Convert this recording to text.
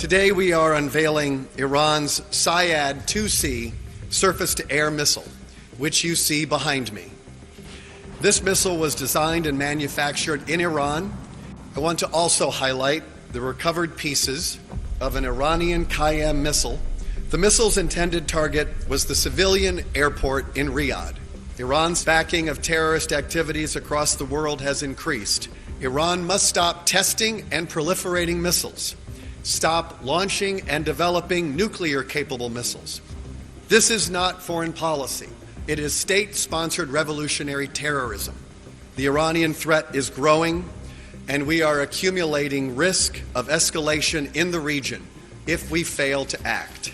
Today we are unveiling Iran's Syad 2C surface to air missile, which you see behind me. This missile was designed and manufactured in Iran. I want to also highlight the recovered pieces of an Iranian Qaem missile. The missile's intended target was the civilian airport in Riyadh. Iran's backing of terrorist activities across the world has increased. Iran must stop testing and proliferating missiles, stop launching and developing nuclear capable missiles. This is not foreign policy. It is state sponsored revolutionary terrorism. The Iranian threat is growing, and we are accumulating risk of escalation in the region if we fail to act.